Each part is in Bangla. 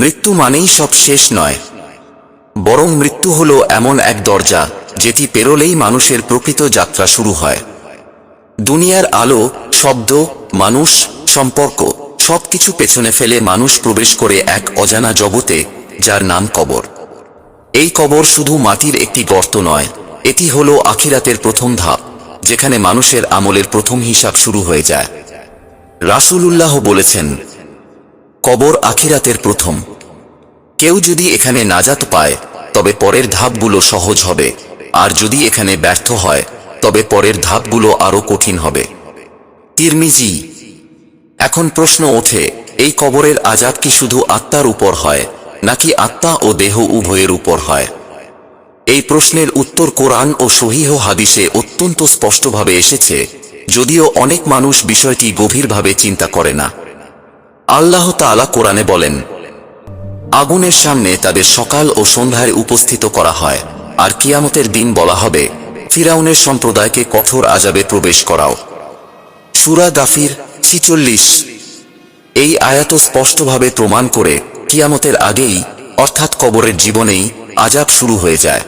মৃত্যু মানেই সব শেষ নয়। বরং মৃত্যু হল এমন এক দরজা, যেটি পেরোলেই মানুষের প্রকৃত যাত্রা শুরু হয়। দুনিয়ার আলো, শব্দ, মানুষ, সম্পর্ক, সবকিছু পেছনে ফেলে মানুষ প্রবেশ করে এক অজানা জগতে, যার নাম কবর। এই কবর শুধু মাটির একটি গর্ত নয়, এটি হল আখিরাতের প্রথম ধাপ, যেখানে মানুষের আমলের প্রথম হিসাব শুরু হয়ে যায়। রাসূলুল্লাহ বলেছেন, কবর আখিরাতের প্রথম। কেউ যদি এখানে নাজাত পায়, তবে পরের ধাপগুলো সহজ হবে। আর যদি এখানে ব্যর্থ হয়, তবে পরের ধাপগুলো আরও কঠিন হবে। তিরমিজি, এখন প্রশ্ন ওঠে, এই কবরের আজাব কি শুধু আত্মার উপর হয়, নাকি আত্মা ও দেহ উভয়ের উপর হয়? এই প্রশ্নের উত্তর কোরআন ও সহিহ হাদিসে অত্যন্ত স্পষ্টভাবে এসেছে, যদিও অনেক মানুষ বিষয়টি গভীরভাবে চিন্তা করে না। আল্লাহ তাআলা কোরআনে বলেন আগুনের সামনে তাদের সকাল ও সন্ধ্যায় উপস্থিত করা হয়, আর কিয়ামতের দিন বলা হবে, ফিরাউনের সম্প্রদায়কে কঠোর আজাবে প্রবেশ করাও। সুরা গাফির ছিচল্লিশ। এই আয়াত স্পষ্টভাবে প্রমাণ করে কিয়ামতের আগেই, অর্থাৎ কবরের জীবনেই আজাব শুরু হয়ে যায়।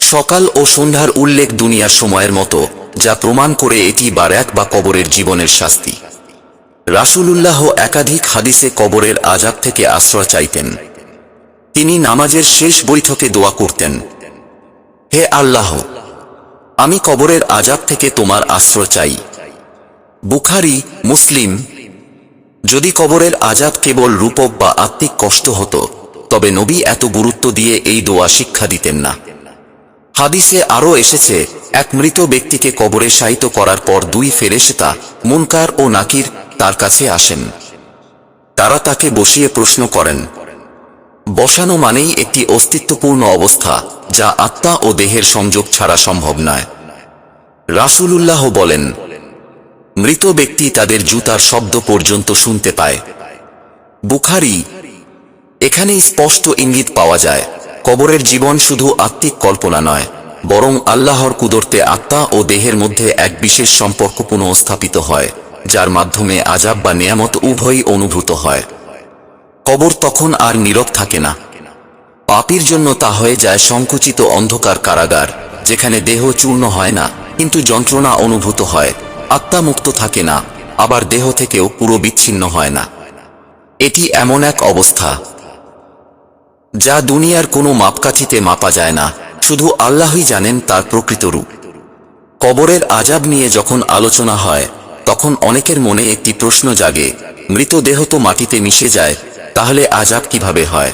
সকাল ও সন্ধ্যার উল্লেখ দুনিয়ার সময়ের মতো, যা প্রমাণ করে এটি বারাক বা কবরের জীবনের শাস্তি। রাসূলুল্লাহ একাধিক হাদিসে কবরের আজাব থেকে আশ্রয় চাইতেন। তিনি নামাজের শেষ বৈঠকে দোয়া করতেন। হে আল্লাহ, আমি কবরের আজাব থেকে তোমার আশ্রয় চাই। বুখারি, মুসলিম, যদি কবরের আজাব কেবল রূপক বা আত্মিক কষ্ট হতো, তবে নবী এত গুরুত্ব দিয়ে এই দোয়া শিক্ষা দিতেন না। হাদিসে আরও এসেছে, এক মৃত ব্যক্তিকে কবরে শায়িত করার পর দুই ফেরেশতা মুনকার ও নাকির তার কাছে আসেন। তারা তাকে বসিয়ে প্রশ্ন করেন, বসানো মানেই একটি অস্তিত্বপূর্ণ অবস্থা, যা আত্মা ও দেহের সংযোগ ছাড়া সম্ভব নয়। রাসূলুল্লাহ বলেন, মৃত ব্যক্তি তাদের জুতার শব্দ পর্যন্ত শুনতে পায়। বুখারি, এখানে স্পষ্ট ইঙ্গিত পাওয়া যায়, কবরের জীবন শুধু আত্মিক কল্পনা নয়, বরং আল্লাহর কুদরতে আত্মা ও দেহের মধ্যে এক বিশেষ সম্পর্ক পুনঃস্থাপিত হয়। যার মাধ্যমে আজাব বা নিয়ামত উভয়ই অনুভূত হয়। কবর তখন আর নীরব থাকে না। পাপির জন্য তা হয়ে যায় সংকুচিত অন্ধকার কারাগার, যেখানে দেহ চূর্ণ হয় না, কিন্তু যন্ত্রণা অনুভূত হয়। আত্মা মুক্ত থাকে না, আবার দেহ থেকেও পুরো বিচ্ছিন্ন হয় না। এটি এমন এক অবস্থা, যা দুনিয়ার কোনো মাপকাঠিতে মাপা যায় না, শুধু আল্লাহই জানেন তার প্রকৃত রূপ। কবরের আজাব নিয়ে যখন আলোচনা হয় তখন অনেকের মনে একটি প্রশ্ন জাগে, মৃতদেহ তো মাটিতে মিশে যায়, তাহলে আজাব কীভাবে হয়?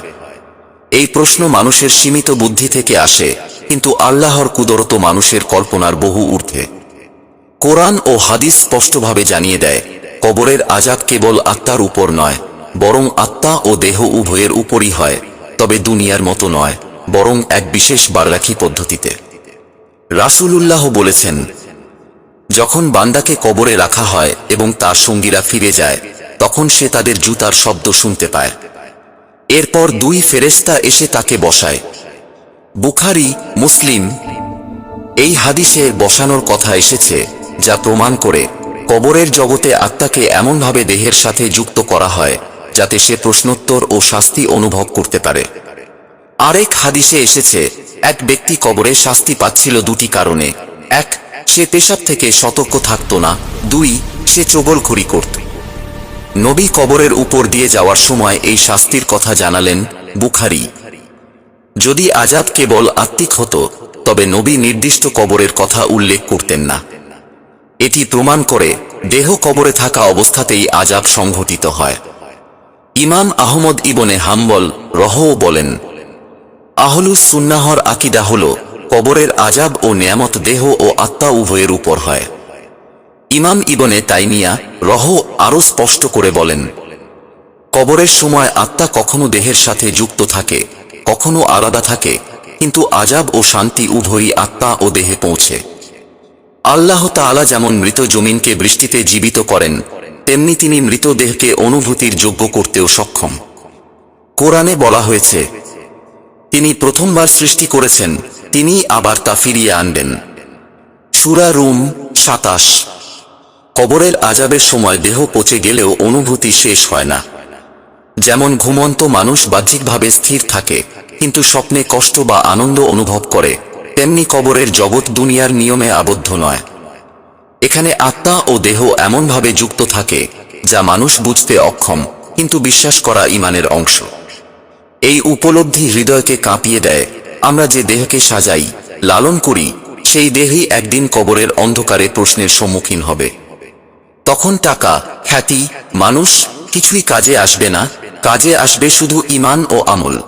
এই প্রশ্ন মানুষের সীমিত বুদ্ধি থেকে আসে, কিন্তু আল্লাহর কুদরত মানুষের কল্পনার বহু ঊর্ধ্বে। কোরআন ও হাদিস স্পষ্টভাবে জানিয়ে দেয়, কবরের আজাব কেবল আত্মার উপর নয়, বরং আত্মা ও দেহ উভয়ের উপরই হয়, তবে দুনিয়ার মতো নয়, বরং এক বিশেষ বাররাখি পদ্ধতিতে। রাসূলুল্লাহ বলেছেন যখন বান্দাকে কবরে রাখা হয় এবং তার সঙ্গীরা ফিরে যায়, তখন সে তাদের জুতার শব্দ শুনতে পায়। এরপর দুই ফেরেস্তা এসে তাকে বসায়। বুখারি, মুসলিম, এই হাদিসে বসানোর কথা এসেছে, যা প্রমাণ করে কবরের জগতে আত্মাকে এমনভাবে দেহের সাথে যুক্ত করা হয়, যাতে সে প্রশ্নোত্তর ও শাস্তি অনুভব করতে পারে। আরেক হাদিসে এসেছে, এক ব্যক্তি কবরে শাস্তি পাচ্ছিল দুটি কারণে। এক সে পেশাব থেকে সতর্ক থাকত না। দুই, সে চগলখড়ি করত। নবী কবরের উপর দিয়ে যাওয়ার সময় এই শাস্তির কথা জানালেন বুখারি। যদি আজাব কেবল আত্মিক হতো, তবে নবী নির্দিষ্ট কবরের কথা উল্লেখ করতেন না। এটি প্রমাণ করে দেহ কবরে থাকা অবস্থাতেই আজাব সংঘটিত হয়। ইমাম আহমদ ইবনে হাম্বল রহও বলেন, আহলুস সুন্নাহর আকিদা হল কবরের আজাব ও নেয়ামত দেহ ও আত্মা উভয়ের উপর হয়। ইমাম ইবনে তাইমিয়া রহ আরও স্পষ্ট করে বলেন, কবরের সময় আত্মা কখনো দেহের সাথে যুক্ত থাকে, কখনো আলাদা থাকে, কিন্তু আজাব ও শান্তি উভয়ই আত্মা ও দেহে পৌঁছে। আল্লাহ তাআলা যেমন মৃত জমিনকে বৃষ্টিতে জীবিত করেন, তেমনি তিনি মৃতদেহকে অনুভূতির যোগ্য করতেও সক্ষম। কোরআনে বলা হয়েছে, তিনি প্রথমবার সৃষ্টি করেছেন তিনি আবার তা ফিরিয়ে আনবেন। সুরা রুম সাতাশ। কবরের আজাবের সময় দেহ পচে গেলেও অনুভূতি শেষ হয় না। যেমন ঘুমন্ত মানুষ বাহ্যিকভাবে স্থির থাকে, কিন্তু স্বপ্নে কষ্ট বা আনন্দ অনুভব করে, তেমনি কবরের জগৎ দুনিয়ার নিয়মে আবদ্ধ নয়। এখানে আত্মা ও দেহ এমনভাবে যুক্ত থাকে, যা মানুষ বুঝতে অক্ষম, কিন্তু বিশ্বাস করা ইমানের অংশ। এই উপলব্ধি হৃদয়কে কাঁপিয়ে দেয় আমরা যে দেহকে সাজাই, লালন করি, সেই দেহই একদিন কবরের অন্ধকারে প্রশ্নের সম্মুখীন হবে। তখন টাকা, খ্যাতি, মানুষ কিছুই কাজে আসবে না, কাজে আসবে শুধু ইমান ও আমল।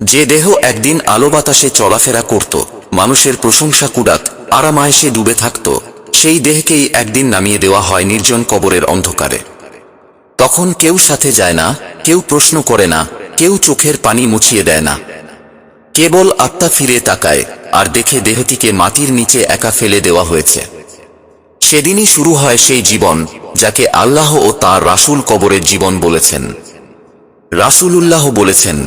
যে দেহ একদিন আলো বাতাসে চলাফেরা করত, মানুষের প্রশংসা কুড়াত, আরামায়েশে ডুবে থাকত, সেই দেহকেই একদিন নামিয়ে দেওয়া হয় নির্জন কবরের অন্ধকারে। তখন কেউ সাথে যায় না, কেউ প্রশ্ন করে না কেউ চোখের পানি মুছিয়ে দেয় না। কেবল আত্মা ফিরে তাকায় আর দেখে দেহটিকে মাটির নিচে একা ফেলে দেওয়া হয়েছে। সেদিনই শুরু হয় সেই জীবন যাকে আল্লাহ ও তার রাসূল কবরের জীবন বলেছেন। রাসূলুল্লাহ বলেছেন,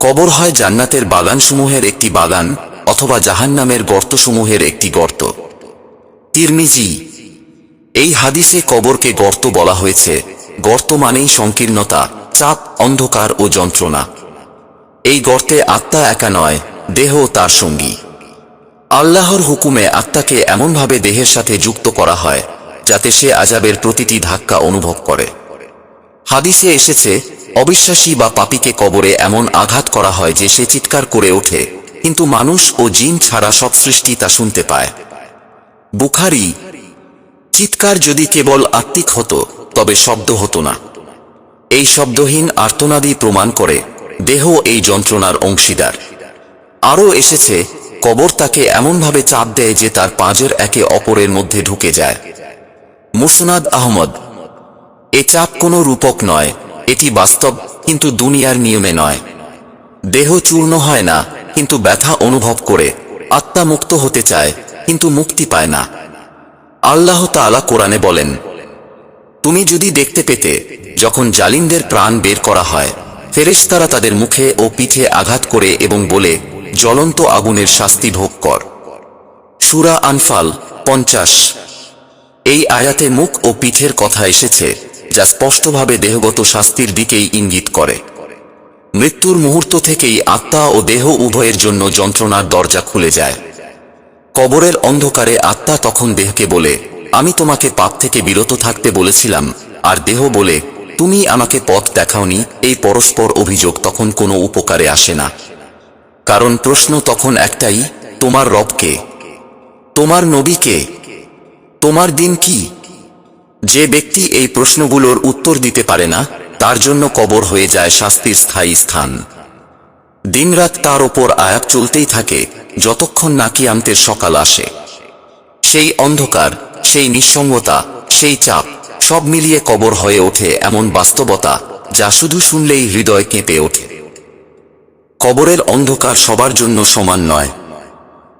কবর হয় জান্নাতের বাগানসমূহের একটি বাগান অথবা জাহান্নামের গর্তসমূহের একটি গর্ত। তিরমিজি, এই হাদিসে কবরকে গর্ত বলা হয়েছে। গর্ত মানেই সংকীর্ণতা। চাপ, অন্ধকার ও যন্ত্রণা। এই গর্তে আত্মা একা নয়, দেহ তার সঙ্গী। আল্লাহর হুকুমে আত্মাকে এমনভাবে দেহের সাথে যুক্ত করা হয়, যাতে সে আজাবের প্রতিটি ধাক্কা অনুভব করে। হাদিসে এসেছে, অবিশ্বাসী বা পাপীকে কবরে এমন আঘাত করা হয় যে সে চিৎকার করে ওঠে, কিন্তু মানুষ ও জিন ছাড়া সব সৃষ্টি তা শুনতে পায়। বুখারি, চিৎকার যদি কেবল আত্মিক হতো, তবে শব্দ হতো না। এই শব্দহীন আর্তনাদি প্রমাণ করে দেহ এই যন্ত্রণার অংশীদার। আরও এসেছে, কবর তাকে এমনভাবে চাপ দেয় যে তার পাঁজের একে অপরের মধ্যে ঢুকে যায়। মুসনাদ আহমদ, এ চাপ কোনো রূপক নয়, এটি বাস্তব, কিন্তু দুনিয়ার নিয়মে নয়। দেহ চূর্ণ হয় না, কিন্তু ব্যথা অনুভব করে, আত্মা মুক্ত হতে চায়, কিন্তু মুক্তি পায় না। আল্লাহ তাআলা কোরআনে বলেন তুমি যদি দেখতে পেতে যখন জালিমদের প্রাণ বের করা হয়, ফেরেশতারা তাদের মুখে ও পিঠে আঘাত করে এবং বলে, জ্বলন্ত আগুনের শাস্তি ভোগ কর। সুরা আনফাল পঞ্চাশ। এই আয়াতে মুখ ও পিঠের কথা এসেছে, যা স্পষ্টভাবে দেহগত শাস্তির দিকেই ইঙ্গিত করে। মৃত্যুর মুহূর্ত থেকেই আত্মা ও দেহ উভয়ের জন্য যন্ত্রণার দরজা খুলে যায়। কবরের অন্ধকারে আত্মা তখন দেহকে বলে আমি তোমাকে পাপ থেকে বিরত থাকতে বলেছিলাম, আর দেহ বলে, তুমি আমাকে পথ দেখাওনি, এই পরস্পর অভিযোগ তখন কোনো উপকারে আসে না। কারণ প্রশ্ন তখন একটাই, তোমার রবকে তোমার নবীকে তোমার দিন কি? যে ব্যক্তি এই প্রশ্নগুলোর উত্তর দিতে পারে না, তার জন্য কবর হয়ে যায় শাস্তির স্থায়ী স্থান। দিনরাত তার ওপর আয়াত চলতেই থাকে, যতক্ষণ নাকি কিয়ামতের সকাল আসে। সেই অন্ধকার সেই নিঃসঙ্গতা, সেই চাপ, সব মিলিয়ে কবর হয়ে ওঠে এমন বাস্তবতা যা শুধু শুনলেই হৃদয় কেঁপে ওঠে। কবরের অন্ধকার সবার জন্য সমান নয়।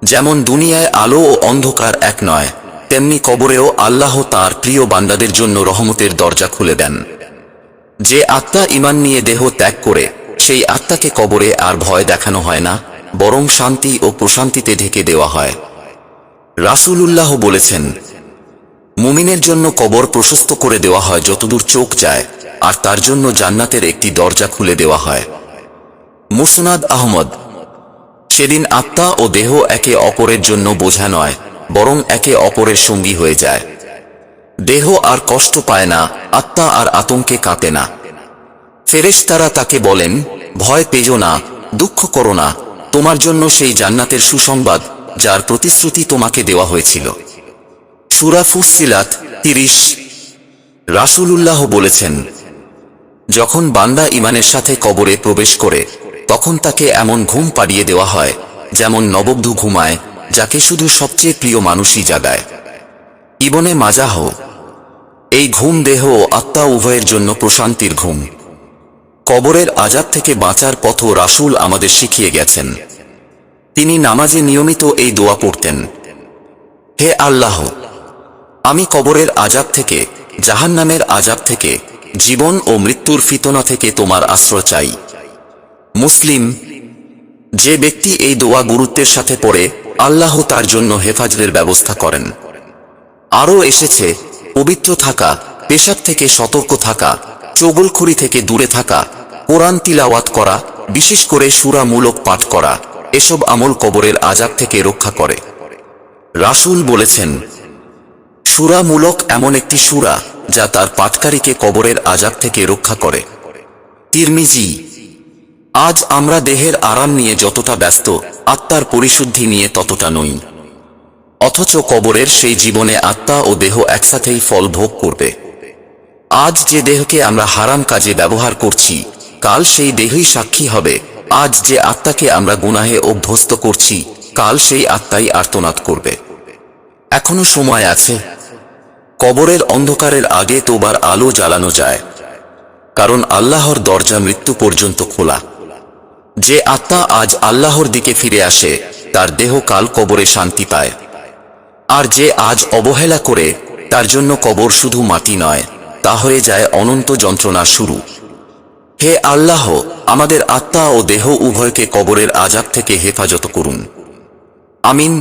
যেমন দুনিয়ায় আলো ও অন্ধকার এক নয়, তেমনি কবরেও আল্লাহ তার প্রিয় বান্দাদের জন্য রহমতের দরজা খুলে দেন। যে আত্মা ইমান নিয়ে দেহ ত্যাগ করে, সেই আত্মাকে কবরে আর ভয় দেখানো হয় না, বরং শান্তি ও প্রশান্তিতে ঢেকে দেওয়া হয়। রাসূলুল্লাহ বলেছেন মুমিনের জন্য কবর প্রশস্ত করে দেওয়া হয় যতদূর চোখ যায়, আর তার জন্য জান্নাতের একটি দরজা খুলে দেওয়া হয়। মুসনাদ আহমদ, সেদিন আত্মা ও দেহ একে অপরের জন্য বোঝা নয়, বরং একে অপরের সঙ্গী হয়ে যায়। দেহ আর কষ্ট পায় না, আত্মা আর আতঙ্কে কাঁপে না। ফেরেশতারা তাকে বলেন, ভয় পেজো না, দুঃখ করো না, তোমার জন্য সেই জান্নাতের সুসংবাদ, যার প্রতিশ্রুতি তোমাকে দেওয়া হয়েছিল। সুরা ফুসিলাত তিরিশ। রাসূলুল্লাহ বলেছেন, যখন বান্দা ইমানের সাথে কবরে প্রবেশ করে, তখন তাকে এমন ঘুম পাড়িয়ে দেওয়া হয়, যেমন নববধূ ঘুমায়, যাকে শুধু সবচেয়ে প্রিয় মানুষই জাগায়। ইবনে মাজাহ, এই ঘুম দেহ ও আত্মা উভয়ের জন্য প্রশান্তির ঘুম। কবরের আজাদ থেকে বাঁচার পথ রাসূল আমাদের শিখিয়ে গেছেন। তিনি নামাজে নিয়মিত এই দোয়া পড়তেন। হে আল্লাহ আমি কবরের আজাব থেকে, জাহান্নামের আজাব থেকে, জীবন ও মৃত্যুর ফিতনা থেকে তোমার আশ্রয় চাই। মুসলিম, যে ব্যক্তি এই দোয়া গুরুত্বের সাথে পড়ে, আল্লাহ তার জন্য হেফাজতের ব্যবস্থা করেন। আরও এসেছে, পবিত্র থাকা, পেশাব থেকে সতর্ক থাকা, চগলখড়ি থেকে দূরে থাকা, কোরআন তিলাওয়াত করা, বিশেষ করে সুরামূলক পাঠ করা, এসব আমল কবরের আজাব থেকে রক্ষা করে। রাসূল বলেছেন সুরামূলক এমন একটি সুরা যা তার পাঠকারীকে কবরের আজাব থেকে রক্ষা করে। তিরমিজি, আজ আমরা দেহের আরাম নিয়ে যতটা ব্যস্ত, আত্মার পরিশুদ্ধি নিয়ে ততটা নই। অথচ কবরের সেই জীবনে আত্মা ও দেহ একসাথেই ফল ভোগ করবে। আজ যে দেহকে আমরা হারাম কাজে ব্যবহার করছি, কাল সেই দেহই সাক্ষী হবে। আজ যে আত্মাকে আমরা গুনাহে অভ্যস্ত করছি, কাল সেই আত্মাই আর্তনাদ করবে। এখনও সময় আছে কবরের অন্ধকারের আগে তোবার আলো জ্বালানো যায়, কারণ আল্লাহর দরজা মৃত্যু পর্যন্ত খোলা। যে আত্মা আজ আল্লাহর দিকে ফিরে আসে, তার দেহ কাল কবরে শান্তি পায়। আর যে আজ অবহেলা করে, তার জন্য কবর শুধু মাটি নয়, তা হয়ে যায় অনন্ত যন্ত্রণা শুরু। হে আল্লাহ, আমাদের আত্মা ও দেহ উভয়কে কবরের আজাব থেকে হেফাজত করুন। আমিন।